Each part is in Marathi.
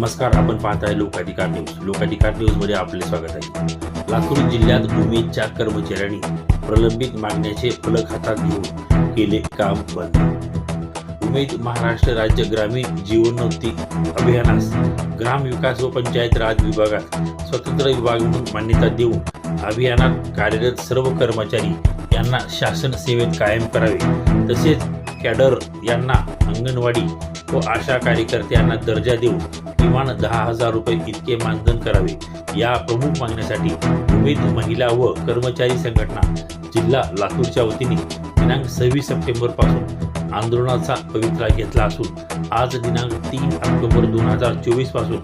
नमस्कार आपण पाहताय लोकाधिकार न्यूज. लोकाधिकार न्यूजमध्ये आपले स्वागत आहे. लातूर जिल्ह्यात भूमीच्या कर्मचाऱ्यांनी प्रलंबित मागण्याचे फलक हातात घेऊन केले काम बंद. उमेद महाराष्ट्र राज्य ग्रामीण जीवनोन्नती अभियानास ग्रामविकास व पंचायत राज विभागात स्वतंत्र विभाग म्हणून मान्यता देऊन अभियानात कार्यरत सर्व कर्मचारी यांना शासन सेवेत कायम करावे. तसेच कॅडर यांना अंगणवाडी व आशा कार्यकर्त्यांना दर्जा देऊन किमान दहा हजार रुपये इतके मानधन करावे. या प्रमुख मागण्यासाठी उमेद महिला व कर्मचारी संघटना जिल्हा लातूरच्या वतीने दिनांक सव्वीस सप्टेंबरपासून आंदोलनाचा पवित्रा घेतला असून आज दिनांक तीन ऑक्टोबर दोन हजार चोवीसपासून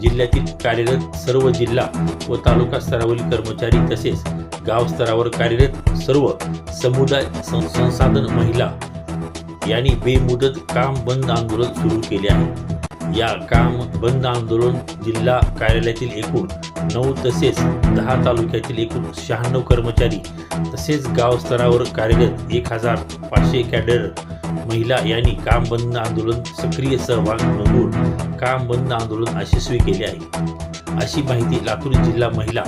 जिल्ह्यातील कार्यरत सर्व जिल्हा व तालुका स्तरावरील कर्मचारी तसेच गाव स्तरावर कार्यरत सर्व समुदाय सं- संसाधन महिला यांनी बेमुदत काम बंद आंदोलन सुरू केले आहे. या काम बंद आंदोलन जिल्हा कार्यालयातील एकूण नऊ तसेच दहा तालुक्यातील एकूण शहाण्णव कर्मचारी तसेच गाव स्तरावर कार्यरत एक हजार पाचशे कॅडर महिला यांनी काम बंद आंदोलन सक्रिय सहभाग नोंदवून काम बंद आंदोलन यशस्वी केले आहे. अशी माहिती लातूर जिल्हा महिला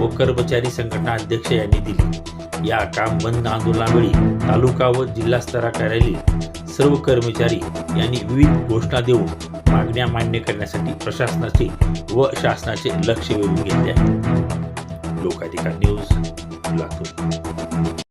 व कर्मचारी संघटना अध्यक्ष यांनी दिली. या काम बंद आंदोलनावेळी तालुका व जिल्हा स्तराखालील सर्व कर्मचारी यांनी विविध घोषणा देऊन मागण्या मान्य करण्यासाठी प्रशासनाचे व शासनाचे लक्ष वेधून घेतले आहे. लोकाधिकार न्यूज लातूर.